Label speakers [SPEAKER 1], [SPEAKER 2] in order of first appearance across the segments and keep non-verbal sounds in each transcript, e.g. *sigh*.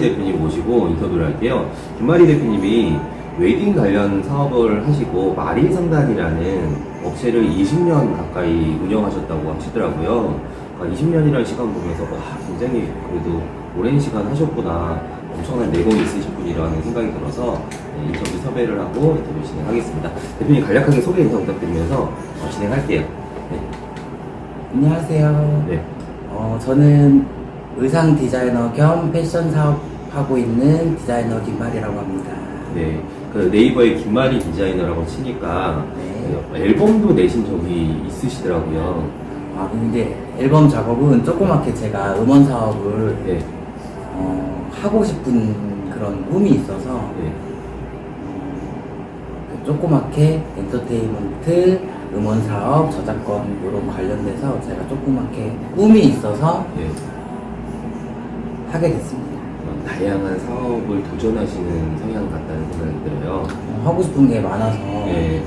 [SPEAKER 1] 대표님 모시고 인터뷰를 할게요. 김마리 대표님이 웨딩 관련 사업을 하시고 마린 상단이라는 업체를 20년 가까이 운영하셨다고 하시더라고요. 20년이라는 시간 보면서 와 굉장히 그래도 오랜 시간 하셨구나 엄청난 내공이 있으신 분이라는 생각이 들어서 네, 인터뷰 섭외를 하고 인터뷰 진행하겠습니다. 대표님 간략하게 소개 인사 부탁드리면서 어, 진행할게요. 네.
[SPEAKER 2] 안녕하세요.
[SPEAKER 1] 네.
[SPEAKER 2] 어, 저는 의상 디자이너 겸 패션 사업 하고 있는 디자이너 김말이라고 합니다.
[SPEAKER 1] 네. 그 네이버에 김마리 디자이너라고 치니까
[SPEAKER 2] 네.
[SPEAKER 1] 앨범도 내신 적이 있으시더라고요.
[SPEAKER 2] 아, 근데 앨범 작업은 조그맣게 제가 음원 사업을
[SPEAKER 1] 네.
[SPEAKER 2] 어, 하고 싶은 그런 꿈이 있어서
[SPEAKER 1] 네.
[SPEAKER 2] 그 조그맣게 엔터테인먼트 음원 사업 저작권 이런 관련돼서 제가 조그맣게 꿈이 있어서
[SPEAKER 1] 네.
[SPEAKER 2] 하게 됐습니다.
[SPEAKER 1] 어, 다양한 사업을 도전하시는 성향 같다는 생각이 들어요.
[SPEAKER 2] 어, 하고 싶은 게 많아서
[SPEAKER 1] 네.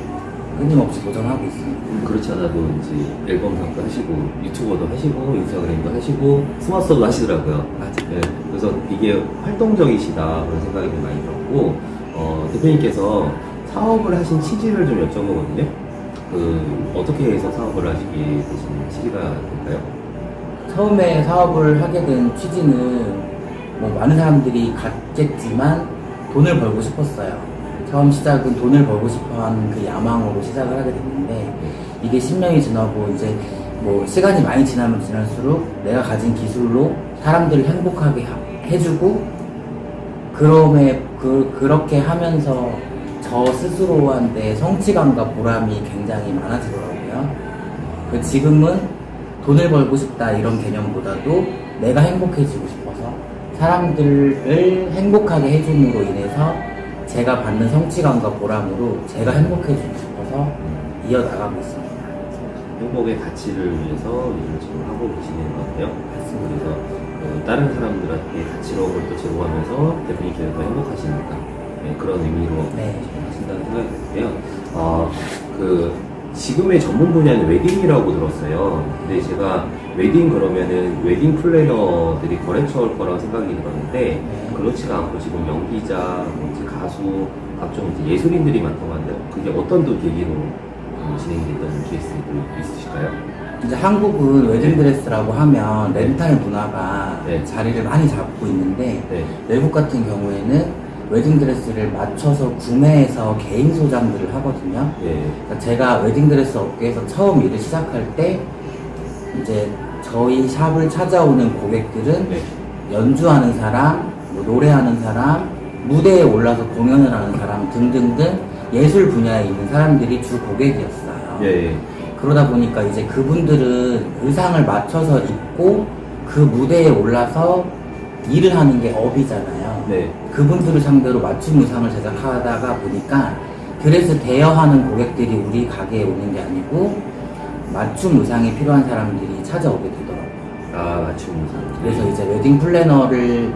[SPEAKER 2] 끊임없이 도전하고 있습니다.
[SPEAKER 1] 음, 그렇지 않아도 이제 앨범 작도 하시고 유튜버도 하시고 인스타그램도 하시고 스마트도 하시더라고요.
[SPEAKER 2] 맞아요.
[SPEAKER 1] 네, 그래서 이게 활동적이시다 그런 생각이 좀 많이 들었고 어, 대표님께서 사업을 하신 취지를 좀 여쭤보거든요. 그 어떻게 해서 사업을 하시게 되신 취지가 될까요?
[SPEAKER 2] 처음에 사업을 하게 된 취지는 뭐 많은 사람들이 갖겠지만 돈을 벌고 싶었어요. 처음 시작은 돈을 벌고 싶어 하는 그 야망으로 시작을 하게 됐는데 이게 10년이 지나고 이제 뭐 시간이 많이 지나면 지날수록 내가 가진 기술로 사람들을 행복하게 하- 해주고 그럼에 그, 그렇게 하면서 저 스스로한테 성취감과 보람이 굉장히 많아지더라고요. 그 지금은 돈을 벌고 싶다 이런 개념보다도 내가 행복해지고 싶어서 사람들을 행복하게 해줌으로 인해서 제가 받는 성취감과 보람으로 제가 행복해지고 싶어서 이어나가고 있습니다.
[SPEAKER 1] 행복의 가치를 위해서 일을 지금 하고 계시는 것 같아요.
[SPEAKER 2] 맞습니다.
[SPEAKER 1] 그래서 어, 다른 사람들한테 가치로움을 또 제공하면서 대표님께서 더 행복하시니까 네, 그런 의미로
[SPEAKER 2] 네.
[SPEAKER 1] 하신다는 생각이 드고요. 어, 그 지금의 전문 분야는 웨딩이라고 들었어요. 근데 제가 웨딩 그러면은 웨딩 플래너들이 거래처일 거라고 생각이 들었는데 그렇지가 않고 지금 연기자, 뭐 이제 가수, 각종 이제 예술인들이 많다고 하는데 그게 어떤 또 계기로 음, 진행됐던 케이스도 있으실까요?
[SPEAKER 2] 이제 한국은 웨딩드레스라고 하면 렌탈 문화가
[SPEAKER 1] 네.
[SPEAKER 2] 자리를 많이 잡고 있는데
[SPEAKER 1] 네.
[SPEAKER 2] 외국 같은 경우에는 웨딩드레스를 맞춰서 구매해서 개인 소장들을 하거든요.
[SPEAKER 1] 예.
[SPEAKER 2] 그러니까 제가 웨딩드레스 업계에서 처음 일을 시작할 때 이제 저희 샵을 찾아오는 고객들은
[SPEAKER 1] 네.
[SPEAKER 2] 연주하는 사람, 뭐 노래하는 사람, 무대에 올라서 공연을 하는 사람 등등등 예술 분야에 있는 사람들이 주 고객이었어요.
[SPEAKER 1] 예.
[SPEAKER 2] 그러다 보니까 이제 그분들은 의상을 맞춰서 입고 그 무대에 올라서 일을 하는 게 업이잖아요.
[SPEAKER 1] 네.
[SPEAKER 2] 그분들을 상대로 맞춤 의상을 제작하다가 보니까 드레스 대여하는 고객들이 우리 가게에 오는 게 아니고 맞춤 의상이 필요한 사람들이 찾아오게 되더라고요.
[SPEAKER 1] 아, 맞춤 의상.
[SPEAKER 2] 그래서 이제 웨딩 플래너를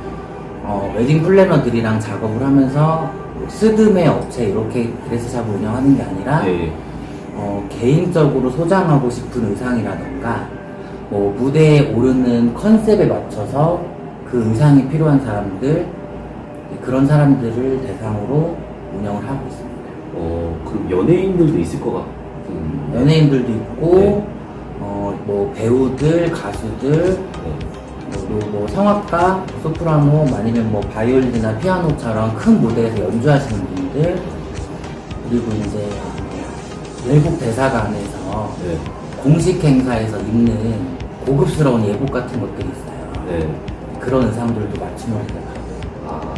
[SPEAKER 2] 어, 웨딩 플래너들이랑 작업을 하면서 뭐 스드메 업체 이렇게 드레스샵을 운영하는 게 아니라
[SPEAKER 1] 예.
[SPEAKER 2] 어, 개인적으로 소장하고 싶은 의상이라던가 뭐 무대에 오르는 컨셉에 맞춰서 그 의상이 필요한 사람들 그런 사람들을 대상으로 운영을 하고 있습니다.
[SPEAKER 1] 어, 그럼 연예인들도 있을 것 같은.
[SPEAKER 2] 연예인들도 있고
[SPEAKER 1] 네.
[SPEAKER 2] 어, 뭐 배우들, 가수들,
[SPEAKER 1] 네.
[SPEAKER 2] 뭐, 뭐, 뭐 성악가, 소프라노, 아니면 뭐 바이올린이나 피아노처럼 큰 무대에서 연주하시는 분들 그리고 이제 뭐 외국 대사관에서
[SPEAKER 1] 네. 공식
[SPEAKER 2] 행사에서 입는 고급스러운 예복 같은 것들이 있어요.
[SPEAKER 1] 네.
[SPEAKER 2] 그런 의상들도 맞춤을 해요.
[SPEAKER 1] 아.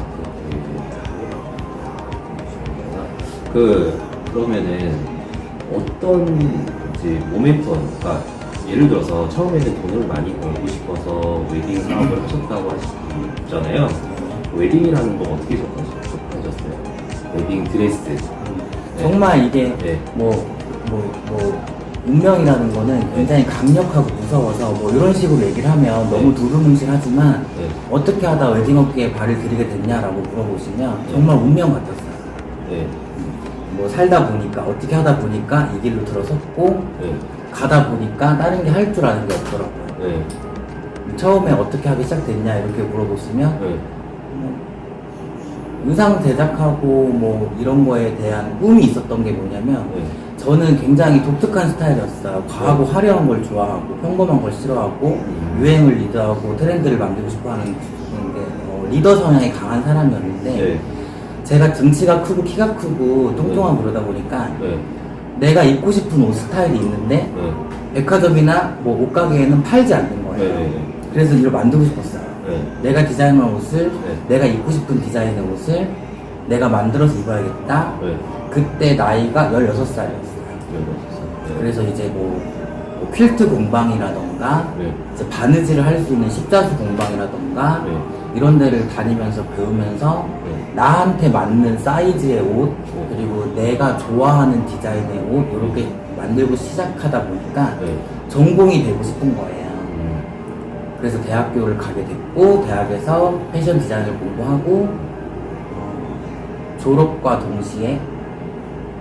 [SPEAKER 1] 그, 그러면은, 어떤, 이제, 모멘텀, 그러니까, 예를 들어서, 처음에는 돈을 많이 벌고 싶어서 웨딩 사업을 하셨다고 하셨잖아요. 웨딩이라는 거 어떻게 접하셨- 접하셨어요? 웨딩 드레스. 네.
[SPEAKER 2] 정말 이게
[SPEAKER 1] 네.
[SPEAKER 2] 뭐, 뭐, 뭐, 운명이라는 거는 굉장히 강력하고 무서워서 뭐 이런 식으로 얘기를 하면 너무 두루뭉실하지만
[SPEAKER 1] 네.
[SPEAKER 2] 어떻게 하다 웨딩업계에 발을 들이게 됐냐라고 물어보시면
[SPEAKER 1] 네.
[SPEAKER 2] 정말 운명 같았어요.
[SPEAKER 1] 네.
[SPEAKER 2] 뭐 살다 보니까 어떻게 하다 보니까 이 길로 들어섰고
[SPEAKER 1] 네.
[SPEAKER 2] 가다 보니까 다른 게 할 줄 아는 게 없더라고요.
[SPEAKER 1] 네.
[SPEAKER 2] 처음에 어떻게 하기 시작됐냐 이렇게 물어보시면
[SPEAKER 1] 네.
[SPEAKER 2] 뭐 의상 제작하고 뭐 이런 거에 대한 꿈이 있었던 게 뭐냐면
[SPEAKER 1] 네.
[SPEAKER 2] 저는 굉장히 독특한 스타일이었어요. 과하고 화려한 걸 좋아하고 평범한 걸 싫어하고
[SPEAKER 1] 음.
[SPEAKER 2] 유행을 리드하고 트렌드를 만들고 싶어하는 어, 리더 성향이 강한 사람이었는데
[SPEAKER 1] 네.
[SPEAKER 2] 제가 등치가 크고 키가 크고 뚱뚱하고 그러다 보니까
[SPEAKER 1] 네.
[SPEAKER 2] 내가 입고 싶은 옷 스타일이 있는데
[SPEAKER 1] 네.
[SPEAKER 2] 백화점이나 뭐 옷가게에는 팔지 않는 거예요.
[SPEAKER 1] 네. 네.
[SPEAKER 2] 그래서 이걸 만들고 싶었어요.
[SPEAKER 1] 네.
[SPEAKER 2] 내가 디자인한 옷을
[SPEAKER 1] 네.
[SPEAKER 2] 내가 입고 싶은 디자인의 옷을 내가 만들어서 입어야겠다.
[SPEAKER 1] 네.
[SPEAKER 2] 그때 나이가 16살이었어요.
[SPEAKER 1] 네.
[SPEAKER 2] 그래서 이제 뭐, 뭐 퀼트 공방이라던가
[SPEAKER 1] 네.
[SPEAKER 2] 이제 바느질을 할 수 있는 십자수 공방이라던가
[SPEAKER 1] 네.
[SPEAKER 2] 이런 데를 다니면서 배우면서
[SPEAKER 1] 네.
[SPEAKER 2] 나한테 맞는 사이즈의 옷 그리고 내가 좋아하는 디자인의 옷 이렇게 만들고 시작하다 보니까
[SPEAKER 1] 네.
[SPEAKER 2] 전공이 되고 싶은 거예요.
[SPEAKER 1] 음.
[SPEAKER 2] 그래서 대학교를 가게 됐고 대학에서 패션 디자인을 공부하고 어, 졸업과 동시에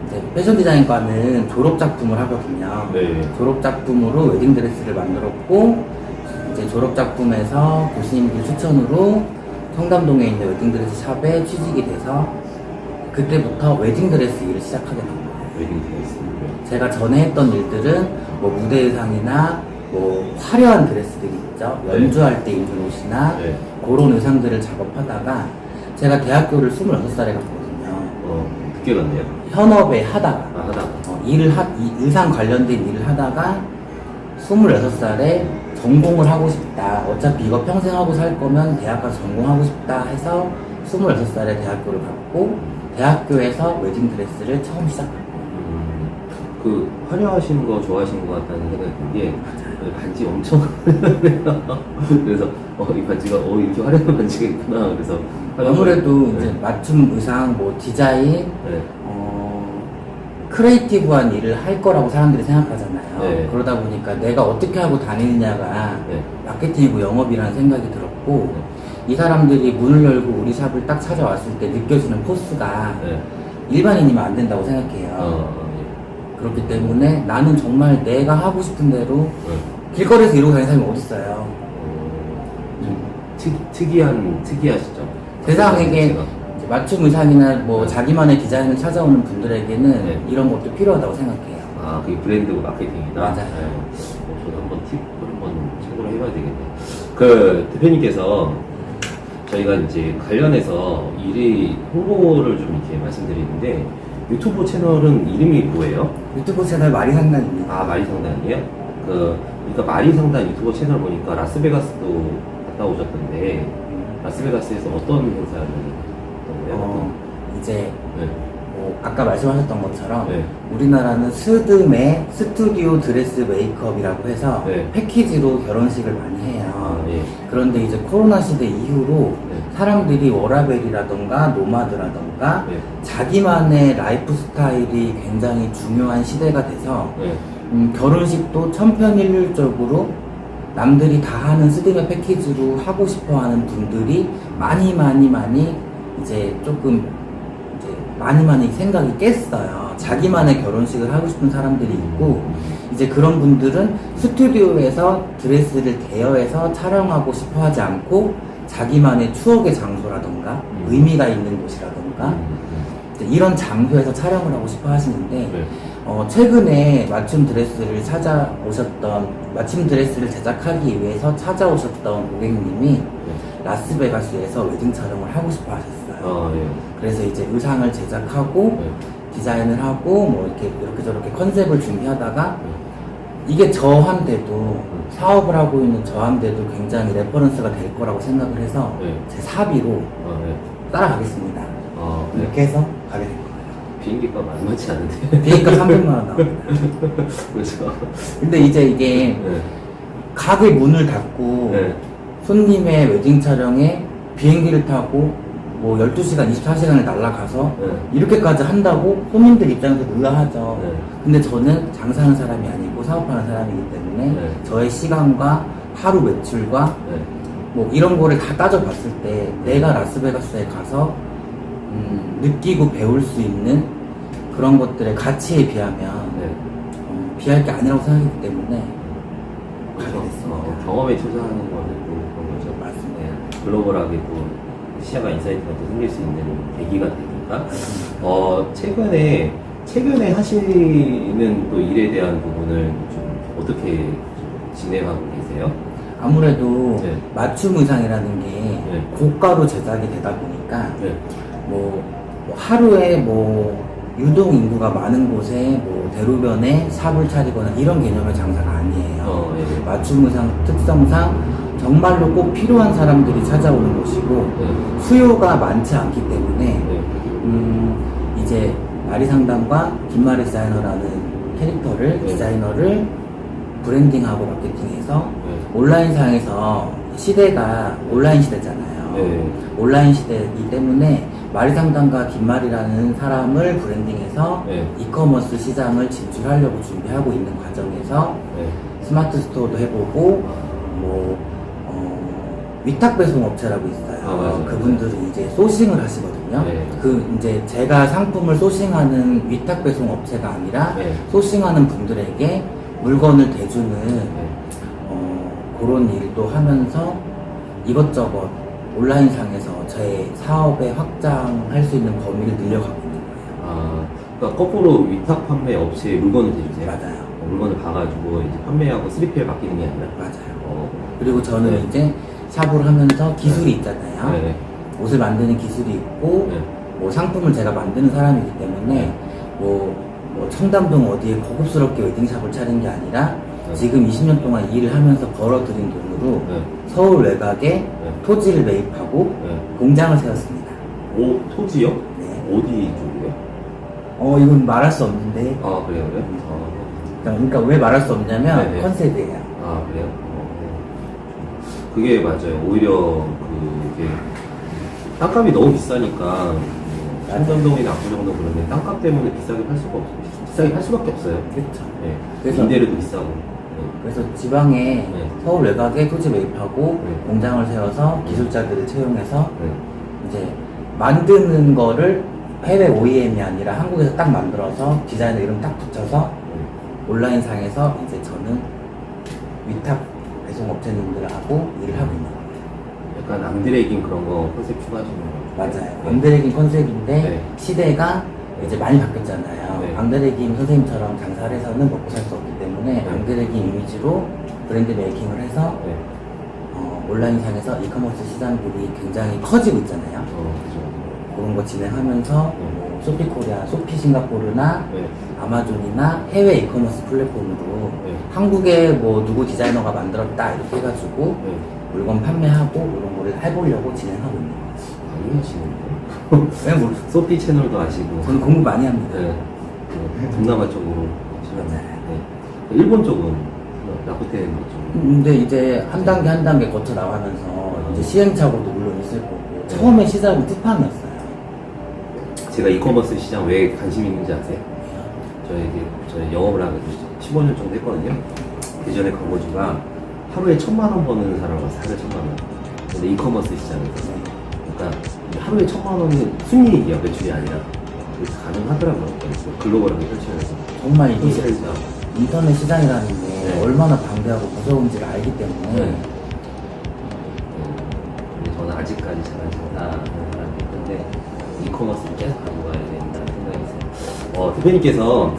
[SPEAKER 2] 이제 패션 디자인과는 졸업 작품을 하거든요.
[SPEAKER 1] 네.
[SPEAKER 2] 졸업 작품으로 웨딩 드레스를 만들었고 이제 졸업 작품에서 교수님들 추천으로 청담동에 있는 웨딩 드레스 샵에 취직이 돼서 그때부터 웨딩 드레스 일을 시작하게 된 거예요.
[SPEAKER 1] 웨딩 드레스. 네.
[SPEAKER 2] 제가 전에 했던 일들은 뭐 무대 의상이나 뭐 화려한 드레스들이 있죠.
[SPEAKER 1] 네.
[SPEAKER 2] 연주할 때 입는 옷이나
[SPEAKER 1] 네.
[SPEAKER 2] 그런 의상들을 작업하다가 제가 대학교를 26살에 갔거든요.
[SPEAKER 1] 어, 늦게 갔네요.
[SPEAKER 2] 현업에 하다가
[SPEAKER 1] 아, 하다.
[SPEAKER 2] 어, 일을 하, 이 의상 관련된 일을 하다가 26살에 전공을 하고 싶다. 어차피 이거 평생 하고 살 거면 대학 가서 전공하고 싶다 해서 26살에 대학교를 갔고 대학교에서 웨딩 드레스를 처음 시작했고
[SPEAKER 1] 음, 그 화려하신 거 좋아하시는 것 같다는 생각이 든게 그 반지 엄청. *laughs* 그래서 어, 이 반지가 어 이렇게 화려한 반지가 있구나. 그래서
[SPEAKER 2] 아무래도
[SPEAKER 1] 네.
[SPEAKER 2] 이제 맞춤 의상, 뭐 디자인,
[SPEAKER 1] 네.
[SPEAKER 2] 어, 크리에이티브한 일을 할 거라고 사람들이 생각하잖아요.
[SPEAKER 1] 네.
[SPEAKER 2] 그러다 보니까 내가 어떻게 하고 다니느냐가
[SPEAKER 1] 네.
[SPEAKER 2] 마케팅이고 영업이라는 생각이 들었고
[SPEAKER 1] 네.
[SPEAKER 2] 이 사람들이 문을 열고 우리 샵을 딱 찾아왔을 때 느껴지는 포스가
[SPEAKER 1] 네.
[SPEAKER 2] 일반인이면 안 된다고 생각해요.
[SPEAKER 1] 어,
[SPEAKER 2] 그렇기 때문에 나는 정말 내가 하고 싶은 대로
[SPEAKER 1] 네.
[SPEAKER 2] 길거리에서 이러고 다니는 사람이 어딨어요.
[SPEAKER 1] 어, 좀 특, 특이한 특이하시죠.
[SPEAKER 2] 세상에게 맞춤 의상이나 뭐
[SPEAKER 1] 네.
[SPEAKER 2] 자기만의 디자인을 찾아오는 분들에게는
[SPEAKER 1] 네.
[SPEAKER 2] 이런 것도 필요하다고 생각해요.
[SPEAKER 1] 아, 그게 브랜드 마케팅이다.
[SPEAKER 2] 맞아요.
[SPEAKER 1] 네. 어, 저도 한번 팁을 한번 참고를 해봐야 되겠네. 그 대표님께서 저희가 이제 관련해서 일이 홍보를 좀 이렇게 말씀드리는데 유튜브 채널은 이름이 뭐예요?
[SPEAKER 2] 유튜브 채널 말이 상관입니다.
[SPEAKER 1] 아 마리 상단이에요? 그 그러니까 마리 상단 유튜브 채널 보니까 라스베가스도 갔다 오셨던데 라스베가스에서 어떤 행사를?
[SPEAKER 2] 어, 이제
[SPEAKER 1] 네.
[SPEAKER 2] 뭐 아까 말씀하셨던 것처럼
[SPEAKER 1] 네.
[SPEAKER 2] 우리나라는 스드메 스튜디오 드레스 메이크업이라고 해서
[SPEAKER 1] 네.
[SPEAKER 2] 패키지로 결혼식을 많이
[SPEAKER 1] 아,
[SPEAKER 2] 해요.
[SPEAKER 1] 예.
[SPEAKER 2] 그런데 이제 코로나 시대 이후로
[SPEAKER 1] 네.
[SPEAKER 2] 사람들이 워라벨이라던가 노마드라던가
[SPEAKER 1] 네.
[SPEAKER 2] 자기만의 라이프 스타일이 굉장히 중요한 시대가 돼서
[SPEAKER 1] 네.
[SPEAKER 2] 음, 결혼식도 천편일률적으로 남들이 다 하는 스드메 패키지로 하고 싶어 하는 분들이 많이 많이 많이 이제 조금 이제 많이 많이 생각이 깼어요. 자기만의 결혼식을 하고 싶은 사람들이 있고 이제 그런 분들은 스튜디오에서 드레스를 대여해서 촬영하고 싶어 하지 않고 자기만의 추억의 장소라던가
[SPEAKER 1] 음.
[SPEAKER 2] 의미가 있는 곳이라던가
[SPEAKER 1] 음,
[SPEAKER 2] 이런 장소에서 촬영을 하고 싶어 하시는데
[SPEAKER 1] 네.
[SPEAKER 2] 어, 최근에 맞춤 드레스를 찾아오셨던 맞춤 드레스를 제작하기 위해서 찾아오셨던 고객님이
[SPEAKER 1] 네.
[SPEAKER 2] 라스베가스에서 웨딩 촬영을 하고 싶어 하셨어요.
[SPEAKER 1] 아, 예.
[SPEAKER 2] 그래서 이제 의상을 제작하고
[SPEAKER 1] 네.
[SPEAKER 2] 디자인을 하고 뭐 이렇게 이렇게 저렇게 컨셉을 준비하다가
[SPEAKER 1] 네.
[SPEAKER 2] 이게 저한테도 사업을 하고 있는 저한테도 굉장히 레퍼런스가 될 거라고 생각을 해서
[SPEAKER 1] 네.
[SPEAKER 2] 제 사비로
[SPEAKER 1] 아, 네.
[SPEAKER 2] 따라가겠습니다.
[SPEAKER 1] 아, 네.
[SPEAKER 2] 이렇게 해서 가게 된 거예요.
[SPEAKER 1] 비행기가 만만치 않은데.
[SPEAKER 2] 비행값 300만 원 나옵니다. *laughs*
[SPEAKER 1] 그렇죠.
[SPEAKER 2] 근데 이제 이게
[SPEAKER 1] 네.
[SPEAKER 2] 가게 문을 닫고
[SPEAKER 1] 네.
[SPEAKER 2] 손님의 웨딩 촬영에 비행기를 타고 뭐 12시간, 24시간을 날아가서
[SPEAKER 1] 네.
[SPEAKER 2] 이렇게까지 한다고 손님들 입장에서 의아하죠.
[SPEAKER 1] 네.
[SPEAKER 2] 근데 저는 장사하는 사람이 아니고 사업하는 사람이기 때문에
[SPEAKER 1] 네.
[SPEAKER 2] 저의 시간과 하루 매출과
[SPEAKER 1] 네.
[SPEAKER 2] 뭐 이런 거를 다 따져봤을 때 내가 라스베가스에 가서 음, 느끼고 배울 수 있는 그런 것들의 가치에 비하면
[SPEAKER 1] 네.
[SPEAKER 2] 어, 비할 게 아니라고 생각했기 때문에 가게 됐습니다.
[SPEAKER 1] 어, 경험에 투자하는 거는 또 그런 거죠.
[SPEAKER 2] 맞습니다.
[SPEAKER 1] 네. 글로벌하게 또 시야가 인사이트가 또 생길 수 있는 계기가 되니까 어 최근에 최근에 하시는 또 일에 대한 부분을 좀 어떻게 좀 진행하고 계세요?
[SPEAKER 2] 아무래도
[SPEAKER 1] 네.
[SPEAKER 2] 맞춤 의상이라는 게
[SPEAKER 1] 네.
[SPEAKER 2] 고가로 제작이 되다 보니까
[SPEAKER 1] 네.
[SPEAKER 2] 뭐, 뭐 하루에 뭐 유동 인구가 많은 곳에 뭐 대로변에 샵을 차리거나 이런 개념의 장사가 아니에요.
[SPEAKER 1] 어, 예.
[SPEAKER 2] 맞춤 의상 특성상 정말로 꼭 필요한 사람들이 찾아오는 곳이고
[SPEAKER 1] 네.
[SPEAKER 2] 수요가 많지 않기 때문에
[SPEAKER 1] 네.
[SPEAKER 2] 음, 이제 마리 상담과 김마리 디자이너라는 캐릭터를
[SPEAKER 1] 네.
[SPEAKER 2] 디자이너를 브랜딩하고 마케팅해서
[SPEAKER 1] 네.
[SPEAKER 2] 온라인 상에서 시대가 온라인 시대잖아요.
[SPEAKER 1] 네.
[SPEAKER 2] 온라인 시대이기 때문에 마리 상담과 김마리라는 사람을 브랜딩해서
[SPEAKER 1] 네.
[SPEAKER 2] 이커머스 시장을 진출하려고 준비하고 있는 과정에서
[SPEAKER 1] 네.
[SPEAKER 2] 스마트 스토어도 해보고 뭐 어, 위탁 배송 업체라고 있어요.
[SPEAKER 1] 아, 맞아요.
[SPEAKER 2] 그분들은 이제 소싱을 하시거든요.
[SPEAKER 1] 네.
[SPEAKER 2] 그 이제 제가 상품을 소싱하는 위탁 배송 업체가 아니라
[SPEAKER 1] 네.
[SPEAKER 2] 소싱하는 분들에게 물건을 대주는
[SPEAKER 1] 네.
[SPEAKER 2] 어, 그런 일도 하면서 이것저것 온라인 상에서 제 사업에 확장할 수 있는 범위를 늘려가고 있는 거예요.
[SPEAKER 1] 아, 그러니까 거꾸로 위탁 판매 업체에 물건을 대주세요.
[SPEAKER 2] 맞아요.
[SPEAKER 1] 어, 물건을 봐가지고 이제 판매하고 3PL 바뀌는 게 아니라.
[SPEAKER 2] 맞아요.
[SPEAKER 1] 어,
[SPEAKER 2] 그리고 저는
[SPEAKER 1] 네.
[SPEAKER 2] 이제 샵을 하면서 기술이 있잖아요.
[SPEAKER 1] 네.
[SPEAKER 2] 옷을 만드는 기술이 있고
[SPEAKER 1] 네.
[SPEAKER 2] 뭐 상품을 제가 만드는 사람이기 때문에
[SPEAKER 1] 네.
[SPEAKER 2] 뭐, 뭐 청담동 어디에 고급스럽게 웨딩샵을 차린 게 아니라
[SPEAKER 1] 네.
[SPEAKER 2] 지금 20년 동안 일을 하면서 벌어들인 돈으로
[SPEAKER 1] 네.
[SPEAKER 2] 서울 외곽에
[SPEAKER 1] 네.
[SPEAKER 2] 토지를 매입하고
[SPEAKER 1] 네.
[SPEAKER 2] 공장을 세웠습니다.
[SPEAKER 1] 오, 토지요?
[SPEAKER 2] 네.
[SPEAKER 1] 어디 쪽이요?
[SPEAKER 2] 어 이건 말할 수 없는데
[SPEAKER 1] 아, 그래요, 그래요? 아,
[SPEAKER 2] 그러니까 왜 말할 수 없냐면
[SPEAKER 1] 네, 네.
[SPEAKER 2] 컨셉이에요.
[SPEAKER 1] 아, 그래요? 어, 그게 맞아요. 오히려 그게 땅값이 너무 비싸니까 한전동이나 압구정동 그러면 땅값 때문에 비싸게 팔 수가 없어요. 비싸게 팔 수밖에 없어요.
[SPEAKER 2] 그렇죠.
[SPEAKER 1] 네.
[SPEAKER 2] 그래서-
[SPEAKER 1] 임대료도 비싸고. 네.
[SPEAKER 2] 그래서 지방에
[SPEAKER 1] 네.
[SPEAKER 2] 서울 외곽에 토지 매입하고
[SPEAKER 1] 네.
[SPEAKER 2] 공장을 세워서 기술자들을 채용해서
[SPEAKER 1] 네.
[SPEAKER 2] 이제 만드는 거를 해외 OEM이 아니라 한국에서 딱 만들어서 디자이너 이름 딱 붙여서
[SPEAKER 1] 네.
[SPEAKER 2] 온라인 상에서 이제 저는 위탁 배송 업체님들하고 일을 하고 있는 거예요.
[SPEAKER 1] 약간 앙드레긴 그런 거 컨셉 추가하시는 거.
[SPEAKER 2] 맞아요.
[SPEAKER 1] 네.
[SPEAKER 2] 앙드레김 컨셉인데
[SPEAKER 1] 네.
[SPEAKER 2] 시대가 이제 많이 바뀌었잖아요.
[SPEAKER 1] 네.
[SPEAKER 2] 앙드레김 선생님처럼 장사를 해서는 먹고 살 수 없기 때문에
[SPEAKER 1] 네.
[SPEAKER 2] 앙드레김 이미지로 브랜드 메이킹을 해서
[SPEAKER 1] 네.
[SPEAKER 2] 어, 온라인상에서 이커머스 시장들이 굉장히 커지고 있잖아요.
[SPEAKER 1] 어, 그죠.
[SPEAKER 2] 그런 거 진행하면서
[SPEAKER 1] 네.
[SPEAKER 2] 뭐 소피코리아, 소피 싱가포르나
[SPEAKER 1] 네.
[SPEAKER 2] 아마존이나 해외 이커머스 플랫폼으로
[SPEAKER 1] 네.
[SPEAKER 2] 한국에 뭐 누구 디자이너가 만들었다 이렇게 해가지고
[SPEAKER 1] 네.
[SPEAKER 2] 물건 판매하고 이런 거를 해보려고 진행하고 있는 거예요.
[SPEAKER 1] 많이 하시는데.
[SPEAKER 2] 왜 *laughs* 뭐,
[SPEAKER 1] 소피 채널도 아시고.
[SPEAKER 2] 저는 공부 많이 합니다.
[SPEAKER 1] 네. 그 동남아 쪽으로
[SPEAKER 2] 맞아요.
[SPEAKER 1] 네. 일본 쪽은 라쿠텐 쪽.
[SPEAKER 2] 근데 이제 한 단계 한 단계 거쳐 나가면서 이제 시행착오도 물론 있을 거고 처음에 시작은 쿠팡이었어요.
[SPEAKER 1] 제가 이커머스 시장 왜 관심 있는지 아세요? 저희 이게 저희 영업을 하고 15년 정도 했거든요. 예전에 광고주가 하루에 천만 원 버는 사람을. 하루에 천만 원. 근데 이커머스 시장에서 그러니까 하루에 천만 원은 순이익이야 매출이 아니라 그래서 가능하더라고요. 그래서 글로벌하게 펼치면서
[SPEAKER 2] 정말 이게 인터넷 시장이라는 게
[SPEAKER 1] 네.
[SPEAKER 2] 얼마나 방대하고 무서운지를 알기 때문에
[SPEAKER 1] 네. 근데 저는 아직까지 잘하지 있는데 이커머스를 계속 가져가야 된다는 생각이 있어요. 어, 대표님께서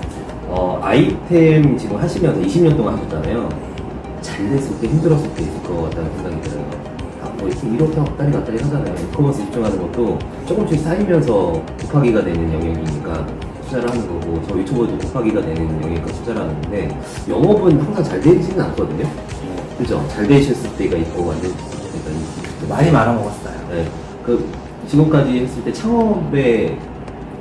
[SPEAKER 1] 어, 아이템 지금 하시면서 20년 동안 하셨잖아요. 잘 됐을 때 힘들었을 때 있을 것 같다는 생각이 들어요. 아, 뭐 이렇게 이렇게 왔다리 갔다리 하잖아요. 이커머스 입증하는 것도 조금씩 쌓이면서 곱하기가 되는 영역이니까 투자를 하는 거고 저 유튜버도 곱하기가 되는 영역이니까 투자를 하는데 영업은 항상 잘 되지는 않거든요. 그죠? 잘 되셨을 때가 있고 안 되셨을 때가 있고
[SPEAKER 2] 많이 말아먹었어요.
[SPEAKER 1] 네. 그 지금까지 했을 때 창업에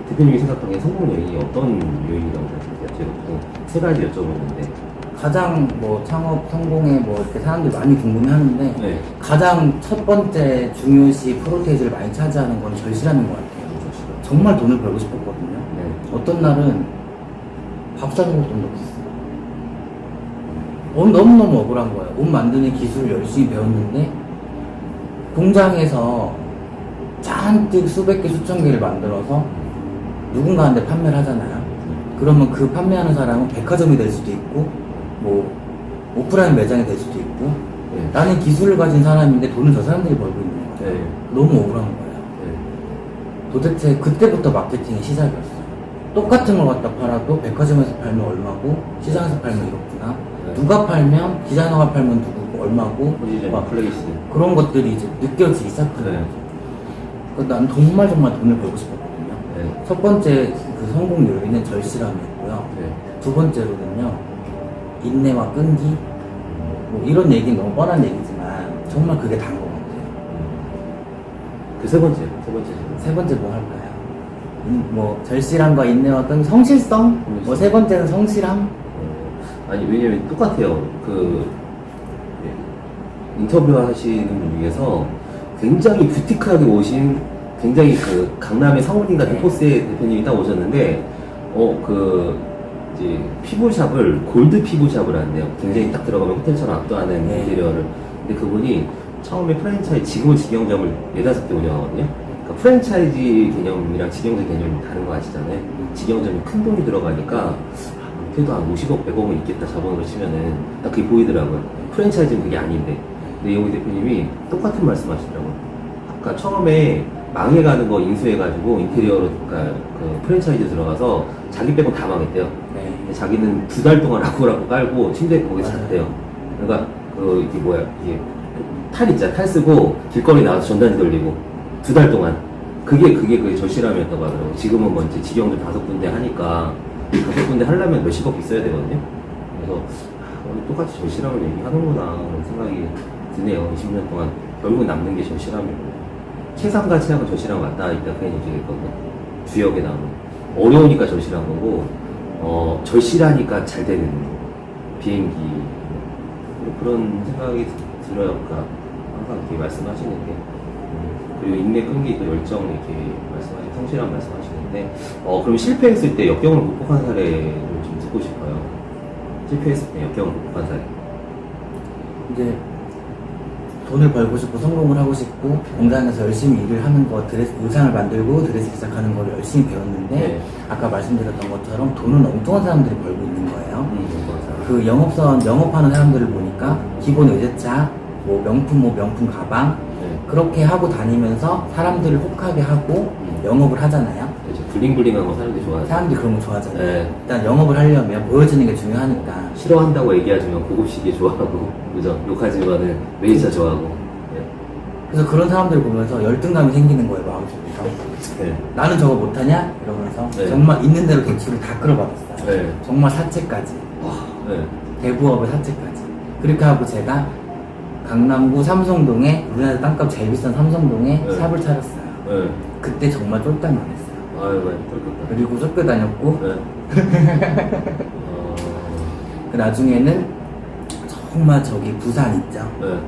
[SPEAKER 1] 대표님이 생각하기에 성공 요인이 어떤 요인이라고 생각하세요? 제가 보통 세 가지 여쭤보는데
[SPEAKER 2] 가장 뭐 창업 성공에 뭐 이렇게 사람들이 많이 궁금해하는데
[SPEAKER 1] 네.
[SPEAKER 2] 가장 첫 번째 중요시 프로테이즈를 많이 차지하는 건 절실함인 것 같아요. 정말 돈을 벌고 싶었거든요.
[SPEAKER 1] 네.
[SPEAKER 2] 어떤 날은 밥 사는 것도 돈도 없었어요. 어, 너무너무 억울한 거예요. 옷 만드는 기술을 열심히 배웠는데 공장에서 잔뜩 수백 개, 수천 개를 만들어서 누군가한테 판매를 하잖아요. 그러면 그 판매하는 사람은 백화점이 될 수도 있고, 뭐, 오프라인 매장이 될 수도 있고,
[SPEAKER 1] 네.
[SPEAKER 2] 나는 기술을 가진 사람인데 돈을 저 사람들이 벌고 있는 거예요.
[SPEAKER 1] 네.
[SPEAKER 2] 너무 억울한 거예요. 도대체 그때부터 마케팅이 시작이었어요. 똑같은 걸 갖다 팔아도 백화점에서 팔면 얼마고 시장에서 팔면 이렇구나.
[SPEAKER 1] 네.
[SPEAKER 2] 누가 팔면 디자이너가 팔면 누구고 얼마고 막
[SPEAKER 1] 플레이스.
[SPEAKER 2] 그런 것들이 이제 느껴지기 시작하는
[SPEAKER 1] 네.
[SPEAKER 2] 거죠. 그 난 정말 정말 돈을 벌고 싶었거든요.
[SPEAKER 1] 네.
[SPEAKER 2] 첫 번째 그 성공 요인은 절실함이었고요.
[SPEAKER 1] 네.
[SPEAKER 2] 두 번째로는요 인내와 끈기 뭐 이런 얘기는 너무 뻔한 얘기지만 정말 그게 다인 것 같아요.
[SPEAKER 1] 그 세 번째, 세 번째.
[SPEAKER 2] 세 번째 뭐 할까요? 인- 뭐 절실함과 인내와 끈기, 성실성. 뭐 세 번째는 성실함.
[SPEAKER 1] 어, 아니 왜냐면 똑같아요. 그 예, 인터뷰 하시는 분 중에서 굉장히 뷰티크하게 오신 굉장히 그 강남의 상호딘 같은
[SPEAKER 2] 네.
[SPEAKER 1] 코스의 대표님이 딱 오셨는데 어 그 이제 피부샵을 골드 피부샵을 한대요. 굉장히 딱 들어가면 호텔처럼 압도하는
[SPEAKER 2] 네.
[SPEAKER 1] 인테리어를. 근데 그분이 처음에 프랜차이즈 지금은 직영점을 네다섯 개 운영하거든요. 그러니까 프랜차이즈 개념이랑 직영점 개념이 다른 거 아시잖아요. 직영점이 큰 돈이 들어가니까 그래도 한 50억, 100억은 있겠다 자본으로 치면은 딱 그게 보이더라고요. 프랜차이즈는 그게 아닌데. 근데 영희 대표님이 똑같은 말씀 하시더라고요. 아까 처음에 망해가는 거 인수해가지고 인테리어로 그러니까 그 프랜차이즈 들어가서 자기 빼고 다 망했대요.
[SPEAKER 2] 네.
[SPEAKER 1] 근데 자기는 두 달 동안 라고라고 깔고 침대 거기서
[SPEAKER 2] 맞아요.
[SPEAKER 1] 잤대요. 그러니까 그 이게 뭐야 이게 탈 있잖아 탈 쓰고 길거리 나와서 전단지 돌리고 두 달 동안 그게 그게 그 절실함이었다고 하더라고. 지금은 뭐 이제 직영점 다섯 군데 하니까 다섯 군데 하려면 몇십억 있어야 되거든요. 그래서 아, 오늘 똑같이 절실함을 얘기하는구나 하는 생각이 드네요. 20년 동안 결국은 남는 게 절실함이고 최상 가치하고 절실함 맞닿아 있다 그런 얘기가 있거든요. 주역에 나오는 어려우니까 절실한 거고 어, 절실하니까 잘 되는 비행기 뭐 그런 생각이 들어요. 그러니까 항상 이렇게 말씀하시는 게 음, 그리고 인내 끈기 또 열정 이렇게 말씀하시고 성실한 말씀하시는데 어 그럼 실패했을 때 역경을 극복한 사례를 좀 듣고 싶어요. 실패했을 때 역경을 극복한 사례.
[SPEAKER 2] 이제 돈을 벌고 싶고 성공을 하고 싶고 공장에서 열심히 일을 하는 거 드레스 의상을 만들고 드레스 제작하는 걸 열심히 배웠는데
[SPEAKER 1] 네.
[SPEAKER 2] 아까 말씀드렸던 것처럼 돈은 엉뚱한 사람들이 벌고 있는 거예요.
[SPEAKER 1] 음?
[SPEAKER 2] 그 영업선 영업하는 사람들을 보니까 기본 외제차, 뭐 명품 뭐 명품 가방
[SPEAKER 1] 네.
[SPEAKER 2] 그렇게 하고 다니면서 사람들을 혹하게 하고
[SPEAKER 1] 음.
[SPEAKER 2] 영업을 하잖아요.
[SPEAKER 1] 블링블링한 거 사람들이 좋아하죠.
[SPEAKER 2] 사람들이 그런 거 좋아하잖아요.
[SPEAKER 1] 네.
[SPEAKER 2] 일단 영업을 하려면 보여주는 게 중요하니까
[SPEAKER 1] 싫어한다고 얘기하지만 고급시계 좋아하고 그죠? 욕하지만은 매니저 좋아하고 네.
[SPEAKER 2] 그래서 그런 사람들 보면서 열등감이 생기는 거예요 마음속에서.
[SPEAKER 1] 네.
[SPEAKER 2] 나는 저거 못하냐? 이러면서
[SPEAKER 1] 네.
[SPEAKER 2] 정말 있는 대로 대출을 다 끌어받았어요.
[SPEAKER 1] 네.
[SPEAKER 2] 정말 사채까지.
[SPEAKER 1] 네.
[SPEAKER 2] 대부업의 사채까지. 그렇게 하고 제가 강남구 삼성동에 우리나라 땅값 제일 비싼 삼성동에
[SPEAKER 1] 네.
[SPEAKER 2] 샵을 차렸어요.
[SPEAKER 1] 네.
[SPEAKER 2] 그때 정말 쫄딱만 했어요.
[SPEAKER 1] 아유 많이 떨렸다.
[SPEAKER 2] 그리고 쫓겨다녔고
[SPEAKER 1] 네. 어, *laughs*
[SPEAKER 2] 그 나중에는 정말 저기 부산 있죠?
[SPEAKER 1] 네.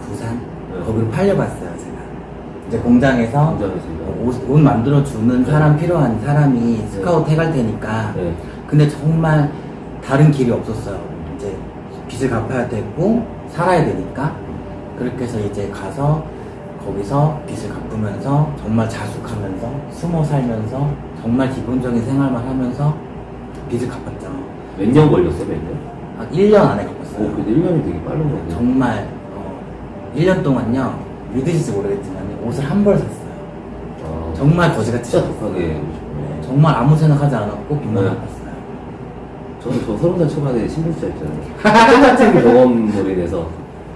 [SPEAKER 2] 부산
[SPEAKER 1] 네.
[SPEAKER 2] 거기로 팔려갔어요 제가. 이제 공장에서
[SPEAKER 1] 공장에서
[SPEAKER 2] 어, 옷, 옷 만들어주는
[SPEAKER 1] 네.
[SPEAKER 2] 사람 필요한 사람이 스카우트 해갈 테니까
[SPEAKER 1] 네.
[SPEAKER 2] 근데 정말 다른 길이 없었어요. 이제 빚을 갚아야 되고 살아야 되니까 그렇게 해서 이제 가서 거기서 빚을 갚으면서 정말 자숙하면서 숨어 살면서 정말 기본적인 생활만 하면서 빚을 갚았죠.
[SPEAKER 1] 몇 년 걸렸어요, 몇 년?
[SPEAKER 2] 한 1년 안에
[SPEAKER 1] 오,
[SPEAKER 2] 갚았어요.
[SPEAKER 1] 그래도 1년이 되게 빠른 거네.
[SPEAKER 2] 정말 어, 1년 동안요 믿으실지 모르겠지만 옷을 한 벌 샀어요.
[SPEAKER 1] 아,
[SPEAKER 2] 정말 거지같이
[SPEAKER 1] 진짜
[SPEAKER 2] 샀어요.
[SPEAKER 1] 독하게.
[SPEAKER 2] 네. 정말 아무 생각하지 않았고 빚만
[SPEAKER 1] 네.
[SPEAKER 2] 갚았어요.
[SPEAKER 1] 저는 저 서른 살 초반에 신분증 있잖아요. 똑같은 경험으로 인해서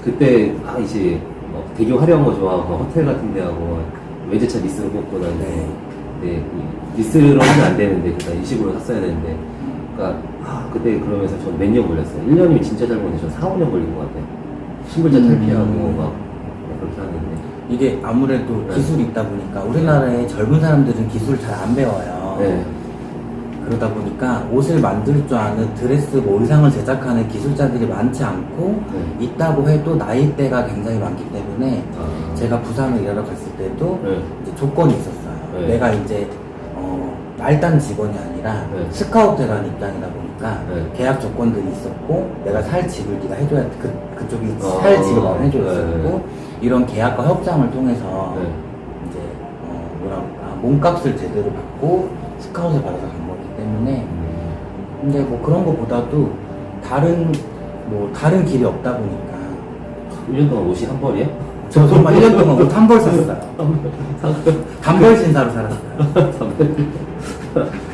[SPEAKER 1] 그때 아 이제 뭐 되게 화려한 거 좋아하고 호텔 같은 데 하고 외제차 리스를 뽑고 다니고
[SPEAKER 2] 네.
[SPEAKER 1] 리스로 하면 안 되는데 그러니까 일식으로 샀어야 되는데 그러니까 아 그때 그러면서 저는 몇년 걸렸어요. 1년이면 진짜 잘 걸렸는데 저는 4, 5년 걸린 것 같아요. 신분자
[SPEAKER 2] 음.
[SPEAKER 1] 탈피하고 막 그렇게 하는데
[SPEAKER 2] 이게 아무래도
[SPEAKER 1] 네.
[SPEAKER 2] 기술이 있다 보니까 우리나라의 젊은 사람들은 기술 잘안 배워요.
[SPEAKER 1] 네.
[SPEAKER 2] 그러다 보니까 옷을 만들 줄 아는 드레스 뭐 의상을 제작하는 기술자들이 많지 않고
[SPEAKER 1] 네.
[SPEAKER 2] 있다고 해도 나이대가 굉장히 많기 때문에
[SPEAKER 1] 아,
[SPEAKER 2] 제가 부산을 일하러 갔을 때도
[SPEAKER 1] 네.
[SPEAKER 2] 이제 조건이 있었어요.
[SPEAKER 1] 네.
[SPEAKER 2] 내가 이제 어, 말단 직원이 아니라
[SPEAKER 1] 네.
[SPEAKER 2] 스카우트라는 입장이다 보니까
[SPEAKER 1] 네.
[SPEAKER 2] 계약 조건들이 있었고 내가 살 집을 네가 해줘야 그 그쪽이
[SPEAKER 1] 아,
[SPEAKER 2] 살 집을 마련해줘야
[SPEAKER 1] 네.
[SPEAKER 2] 이런 계약과 협상을 통해서
[SPEAKER 1] 네.
[SPEAKER 2] 이제 어, 뭐라 몸값을 제대로 받고 스카웃을 받아서 간 때문에
[SPEAKER 1] 음,
[SPEAKER 2] 근데 뭐 그런 거보다도 다른 뭐 다른 길이 없다 보니까
[SPEAKER 1] 1년 동안 옷이 한 벌이야?
[SPEAKER 2] 저 정말 1년 동안 옷 한 벌 샀어요. *laughs* 단벌 신사로 살았어요.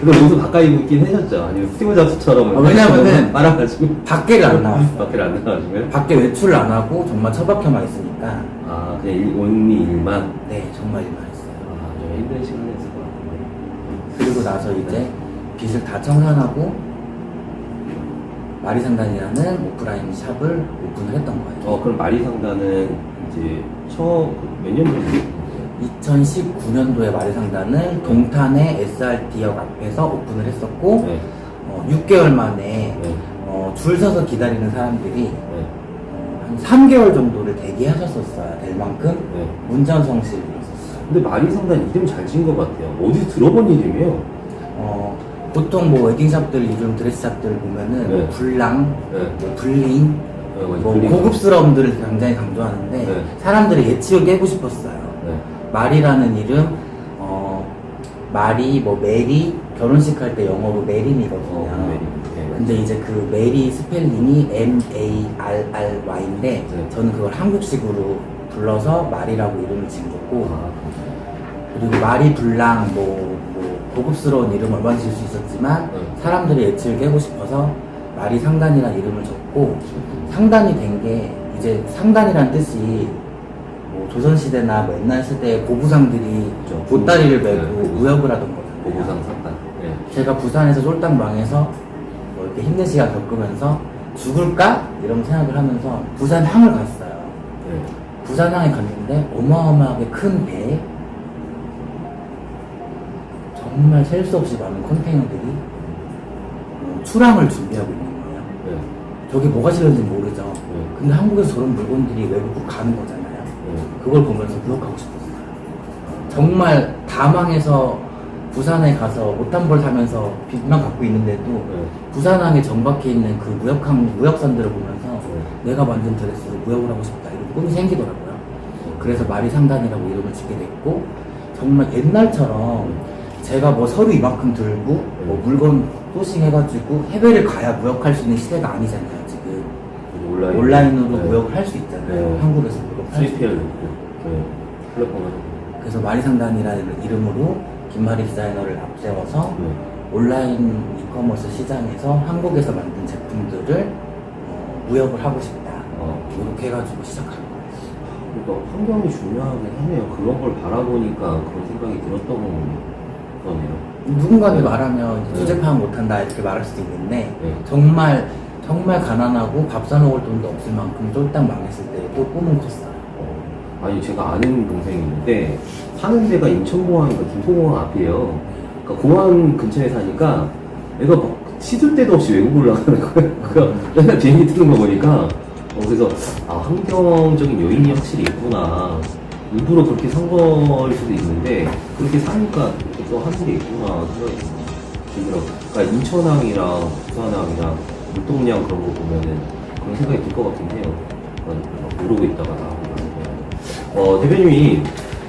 [SPEAKER 1] 근데 옷을 가까이 입긴 하셨죠? 아니면 스티브 잡스처럼
[SPEAKER 2] 아, 왜냐면은
[SPEAKER 1] 빨아가지고 *laughs*
[SPEAKER 2] 밖에를 안 나왔어요.
[SPEAKER 1] 밖에 안 나가지고요?
[SPEAKER 2] 밖에 외출을 안 하고 정말 처박혀만 있으니까
[SPEAKER 1] 아 그냥 일, 온리 일만
[SPEAKER 2] 네 정말 일만 했어요.
[SPEAKER 1] 아좀 힘든 시간이었을 것 같아요
[SPEAKER 2] 그리고 나서 이제 빚을 다 청산하고 마리상단이라는 오프라인 샵을 오픈을 했던 거예요.
[SPEAKER 1] 어 그럼 마리 상단은 이제 처몇년 정도
[SPEAKER 2] 2019년도에 마리상단을 동탄의 SRT역 앞에서 오픈을 했었고
[SPEAKER 1] 네,
[SPEAKER 2] 어, 6개월 만에
[SPEAKER 1] 네,
[SPEAKER 2] 어, 줄 서서 기다리는 사람들이
[SPEAKER 1] 네,
[SPEAKER 2] 어, 한 3개월 정도를 대기하셨었어야 될 만큼
[SPEAKER 1] 네.
[SPEAKER 2] 문전성시였었어요.
[SPEAKER 1] 근데 마리 상단 이름 잘 지은 것 같아요 어디서 들어본 이름이에요?
[SPEAKER 2] 어, 보통 뭐 웨딩샵들 이름 드레스샵들 보면은 뭐
[SPEAKER 1] 네.
[SPEAKER 2] 불랑,
[SPEAKER 1] 네.
[SPEAKER 2] 뭐 블링,
[SPEAKER 1] 네, 맞아요.
[SPEAKER 2] 뭐 고급스러움들을 굉장히 강조하는데
[SPEAKER 1] 네.
[SPEAKER 2] 사람들이 예측을 깨고 싶었어요.
[SPEAKER 1] 네.
[SPEAKER 2] 마리라는 이름, 어, 마리, 뭐 메리, 결혼식 할 때 영어로 메린이거든요.
[SPEAKER 1] 어, 메리. 네,
[SPEAKER 2] 근데 이제 그 메리 스펠링이 M A R R Y인데
[SPEAKER 1] 네.
[SPEAKER 2] 저는 그걸 한국식으로 불러서 마리라고 이름을 지은 거고
[SPEAKER 1] 아,
[SPEAKER 2] 그리고 마리 블랑 뭐, 뭐 고급스러운 이름 얼마나 지을 수 있었지만
[SPEAKER 1] 네.
[SPEAKER 2] 사람들의 예측을 깨고 싶어서 마리 상단이라는 이름을 줬고 상단이 된 게 이제 상단이란 뜻이 뭐 조선시대나 뭐 옛날 시대의 고부상들이
[SPEAKER 1] 그렇죠.
[SPEAKER 2] 보따리를
[SPEAKER 1] 네,
[SPEAKER 2] 메고
[SPEAKER 1] 고부상.
[SPEAKER 2] 무역을 하던 거잖아요.
[SPEAKER 1] 고부상 상단 네.
[SPEAKER 2] 제가 부산에서 쫄딱망에서 뭐 이렇게 힘든 시간 겪으면서 죽을까? 이런 생각을 하면서 부산항을 갔어요.
[SPEAKER 1] 네.
[SPEAKER 2] 부산항에 갔는데 어마어마하게 큰 배에 정말 셀 수 없이 많은 컨테이너들이 어, 출항을 준비하고 있는 거예요.
[SPEAKER 1] 네.
[SPEAKER 2] 저기 뭐가 실렸는지 모르죠.
[SPEAKER 1] 네.
[SPEAKER 2] 근데 한국에서 저런 물건들이 외국으로 가는 거잖아요.
[SPEAKER 1] 네.
[SPEAKER 2] 그걸 보면서 무역하고 싶었어요. 정말 다망에서 부산에 가서 못한 타면서 빚만 갖고 있는데도
[SPEAKER 1] 네.
[SPEAKER 2] 부산항에 정박해 있는 그 무역항, 무역선들을 보면서
[SPEAKER 1] 네.
[SPEAKER 2] 내가 만든 드레스로 무역을 하고 싶다 이런 꿈이 생기더라고요. 그래서 마리 상단이라고 이름을 짓게 됐고 정말 옛날처럼 제가 뭐 서류 이만큼 들고 뭐 물건 소싱해가지고 해외를 가야 무역할 수 있는 시대가 아니잖아요 지금
[SPEAKER 1] 온라인
[SPEAKER 2] 온라인으로
[SPEAKER 1] 네.
[SPEAKER 2] 무역을 할 수 있잖아요
[SPEAKER 1] 네.
[SPEAKER 2] 한국에서 무역할 수
[SPEAKER 1] 수입해야
[SPEAKER 2] 있고
[SPEAKER 1] 되고 네. 플랫폼을
[SPEAKER 2] 그래서 마리 상단이라는 이름으로 김마리 디자이너를 앞세워서
[SPEAKER 1] 네.
[SPEAKER 2] 온라인 이커머스 시장에서 한국에서 만든 제품들을 어, 무역을 하고 싶다
[SPEAKER 1] 어.
[SPEAKER 2] 이렇게 해가지고 시작한 거예요
[SPEAKER 1] 그러니까 환경이 중요하긴 하네요. 그런 걸 바라보니까 그런 생각이 들었던 거 네요.
[SPEAKER 2] 누군가한테
[SPEAKER 1] 네.
[SPEAKER 2] 말하면
[SPEAKER 1] 네.
[SPEAKER 2] 주제 파악 못한다 이렇게 말할 수도 있는데
[SPEAKER 1] 네.
[SPEAKER 2] 정말 정말 가난하고 밥 사 먹을 돈도 없을 만큼 쫄딱 망했을 때도 꿈은 컸어요.
[SPEAKER 1] 어, 아니 제가 아는 동생이 있는데 사는 데가 인천공항인가 김포공항 앞이에요. 그러니까 공항 근처에 사니까 애가 막 시도 때도 없이 외국을 나가는 거예요. *laughs* 그러니까 맨날 비행기 뜨는 거 보니까 어, 그래서 아 환경적인 요인이 확실히 있구나. 일부러 그렇게 산 거일 수도 있는데 그렇게 사니까 또 하는 게 있구나 생각이 들더라고요. 그러니까 인천항이랑 부산항이랑 물동량 그런 거 보면은 그런 생각이 들 것 같긴 해요. 어, 모르고 있다가 나오고. 어, 대표님이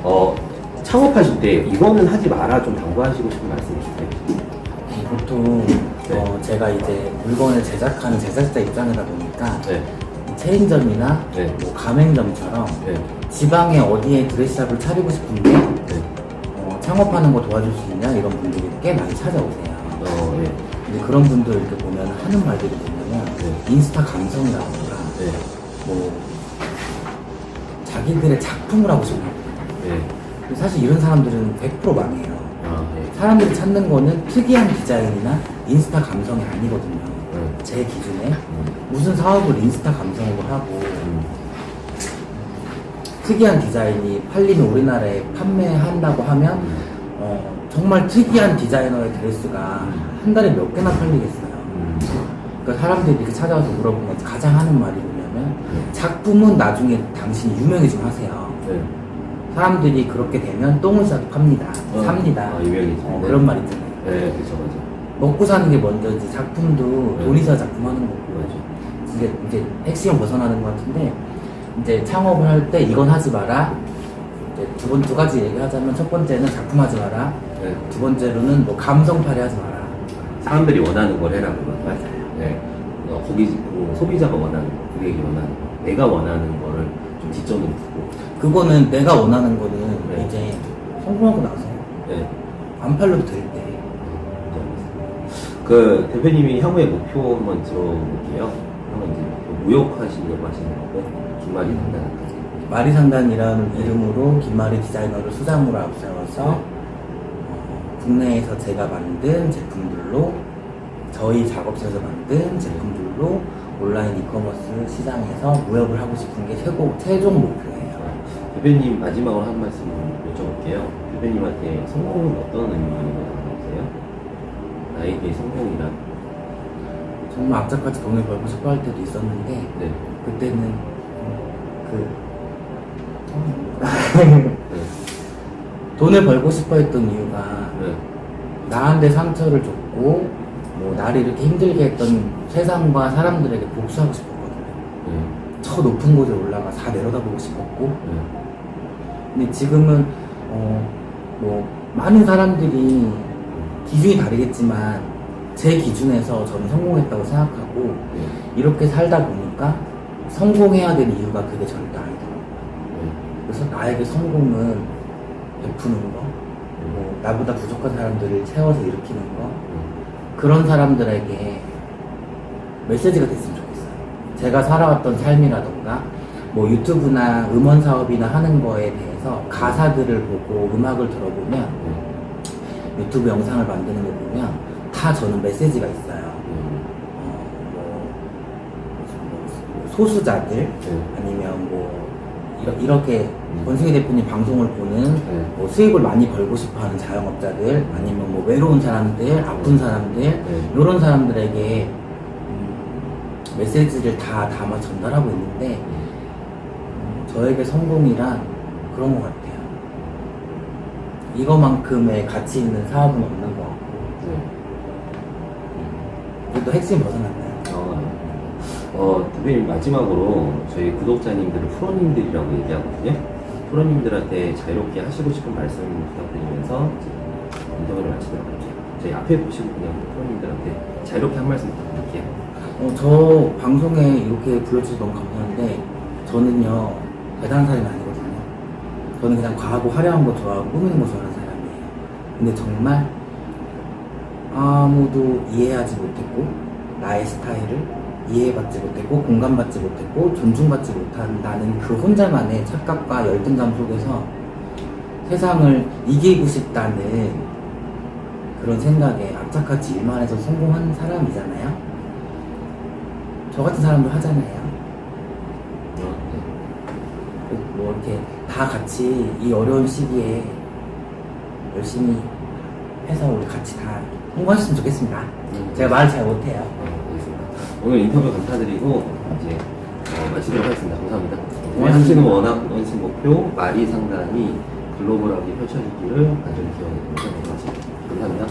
[SPEAKER 1] 어, 창업하실 때 이거는 하지 마라 좀 당부하시고 싶은 말씀 있으세요?
[SPEAKER 2] 보통
[SPEAKER 1] 네.
[SPEAKER 2] 어, 제가 이제 물건을 제작하는 제작자 입장이다 보니까
[SPEAKER 1] 네,
[SPEAKER 2] 체인점이나
[SPEAKER 1] 네.
[SPEAKER 2] 뭐 가맹점처럼
[SPEAKER 1] 네,
[SPEAKER 2] 지방에 어디에 드레스샵을 차리고 싶은데
[SPEAKER 1] 네.
[SPEAKER 2] 어, 창업하는 거 도와줄 수 있냐 이런 분들이 꽤 많이 찾아오세요.
[SPEAKER 1] 어, 네,
[SPEAKER 2] 근데 그런 분들 이렇게 보면 하는 말들이 뭐냐면
[SPEAKER 1] 네.
[SPEAKER 2] 인스타 감성이라든가
[SPEAKER 1] 네,
[SPEAKER 2] 뭐 자기들의 작품을 하고 싶은.
[SPEAKER 1] 네.
[SPEAKER 2] 사실 이런 사람들은 100% 망해요.
[SPEAKER 1] 아, 네.
[SPEAKER 2] 사람들이 찾는 거는 특이한 디자인이나 인스타 감성이 아니거든요.
[SPEAKER 1] 네.
[SPEAKER 2] 제 기준에
[SPEAKER 1] 음,
[SPEAKER 2] 무슨 사업을 인스타 감성으로 하고
[SPEAKER 1] 음,
[SPEAKER 2] 특이한 디자인이 팔리는 우리나라에 판매한다고 하면
[SPEAKER 1] 음,
[SPEAKER 2] 어, 정말 특이한 디자이너의 드레스가 한 달에 몇 개나 팔리겠어요.
[SPEAKER 1] 음.
[SPEAKER 2] 그러니까 사람들이 이렇게 찾아와서 물어보면 가장 하는 말이 뭐냐면
[SPEAKER 1] 네.
[SPEAKER 2] 작품은 나중에 당신이 유명해지면 하세요.
[SPEAKER 1] 네.
[SPEAKER 2] 사람들이 그렇게 되면 똥을 싸도 팝니다.
[SPEAKER 1] 어,
[SPEAKER 2] 삽니다.
[SPEAKER 1] 아, 유명해지면.
[SPEAKER 2] 어,
[SPEAKER 1] 네.
[SPEAKER 2] 그런 말 있잖아요.
[SPEAKER 1] 네, 그렇죠, 맞아.
[SPEAKER 2] 먹고 사는 게 먼저지 작품도
[SPEAKER 1] 네.
[SPEAKER 2] 돈 있어야 작품 하는 거고. 이게 이제 핵심을 벗어나는 것 같은데 이제 창업을 할 때 이건 하지 마라 이제 두번 두 가지 얘기하자면 첫 번째는 작품 하지 마라
[SPEAKER 1] 네.
[SPEAKER 2] 두 번째로는 뭐 감성 발휘하지 마라
[SPEAKER 1] 사람들이 원하는 걸 해라 그거.
[SPEAKER 2] 맞아요.
[SPEAKER 1] 네. 어, 고기 그 소비자가 원하는 거, 고객이 원하는 거, 내가 원하는 거를 좀 뒷전으로 두고.
[SPEAKER 2] 그거는 내가 원하는 거는
[SPEAKER 1] 네.
[SPEAKER 2] 이제 성공하고 나서
[SPEAKER 1] 네.
[SPEAKER 2] 안 팔려도 될 때.
[SPEAKER 1] 그 대표님이 향후의 목표 한번 들어볼게요. 한번 이제 무역하시려고 하시는 거고 김말이 상단까지.
[SPEAKER 2] 마리 상단이라는 이름으로 김마리 디자이너를 수장으로 앞세워서 어, 국내에서 제가 만든 제품들로 저희 작업실에서 만든 제품들로 온라인 이커머스 시장에서 무역을 하고 싶은 게 최고 최종 목표예요.
[SPEAKER 1] 대표님 마지막으로 한 말씀 여쭤볼게요. 대표님한테 성공은 어떤 의미가 나오세요? 나에게 성공이란?
[SPEAKER 2] 정말 악착같이 돈을 벌고 싶어 할 때도 있었는데
[SPEAKER 1] 네.
[SPEAKER 2] 그때는 그
[SPEAKER 1] 네.
[SPEAKER 2] 돈을 벌고 싶어 했던 이유가
[SPEAKER 1] 네.
[SPEAKER 2] 나한테 상처를 줬고 뭐 나를 이렇게 힘들게 했던 세상과 사람들에게 복수하고 싶었거든요.
[SPEAKER 1] 네.
[SPEAKER 2] 저 높은 곳에 올라가 다 내려다보고 싶었고
[SPEAKER 1] 네.
[SPEAKER 2] 근데 지금은 어 뭐 많은 사람들이 기준이 다르겠지만 제 기준에서 저는 성공했다고 생각하고
[SPEAKER 1] 네.
[SPEAKER 2] 이렇게 살다 보니까 성공해야 될 이유가 그게 절대 아니더라고요.
[SPEAKER 1] 네.
[SPEAKER 2] 그래서 나에게 성공은 베푸는 거, 뭐 나보다 부족한 사람들을 채워서 일으키는 거, 그런 사람들에게 메시지가 됐으면 좋겠어요. 제가 살아왔던 삶이라던가, 뭐 유튜브나 음원 사업이나 하는 거에 대해서 가사들을 보고 음악을 들어보면
[SPEAKER 1] 네.
[SPEAKER 2] 유튜브 영상을 만드는 거 보면 다 저는 메시지가 있어요.
[SPEAKER 1] 네.
[SPEAKER 2] 어, 뭐, 뭐 소수자들
[SPEAKER 1] 네.
[SPEAKER 2] 아니면 뭐 이러- 이렇게
[SPEAKER 1] 음.
[SPEAKER 2] 권승희 대표님 방송을 보는
[SPEAKER 1] 네.
[SPEAKER 2] 뭐 수익을 많이 벌고 싶어하는 자영업자들 아니면 뭐 외로운 사람들, 아픈
[SPEAKER 1] 네.
[SPEAKER 2] 사람들
[SPEAKER 1] 네.
[SPEAKER 2] 이런 사람들에게 음, 메시지를 다 담아 전달하고 있는데 음, 저에게 성공이란 그런 것 같아요. 이거만큼의 가치 있는 사업은 없는 것
[SPEAKER 1] 네.
[SPEAKER 2] 그래도 핵심 벗어났나요?
[SPEAKER 1] 어, 어, 대표님 마지막으로 저희 구독자님들을 프로님들이라고 얘기하거든요. 프로님들한테 자유롭게 하시고 싶은 말씀 부탁드리면서 이제 인터뷰를 마치도록 할게요. 저희 앞에 보시고 그냥 프로님들한테 자유롭게 한 말씀 부탁드릴게요.
[SPEAKER 2] 어, 저 방송에 이렇게 불러주셔서 너무 감사한데 저는요 대단한 사람이 아니거든요. 저는 그냥 과하고 화려한 거 좋아하고 꾸미는 거 좋아하는 사람이에요. 근데 정말 아무도 이해하지 못했고 나의 스타일을 이해받지 못했고 공감받지 못했고 존중받지 못한다는 그 혼자만의 착각과 열등감 속에서 세상을 이기고 싶다는 그런 생각에 악착같이 일만 해서 성공한 사람이잖아요. 저 같은 사람도 하잖아요. 뭐 이렇게 다 같이 이 어려운 시기에 열심히 해서 우리 같이 다 성공하셨으면 좋겠습니다.
[SPEAKER 1] 음.
[SPEAKER 2] 제가 말을 잘 못해요.
[SPEAKER 1] 네, 알겠습니다. 오늘 인터뷰 감사드리고 이제 어, 마치도록 하겠습니다. 감사합니다.
[SPEAKER 2] 고맙습니다.
[SPEAKER 1] 당신은 원하, 원칙 목표 마리 상단이 글로벌하게 펼쳐지기를 간절히 기원해 드립니다. 감사합니다.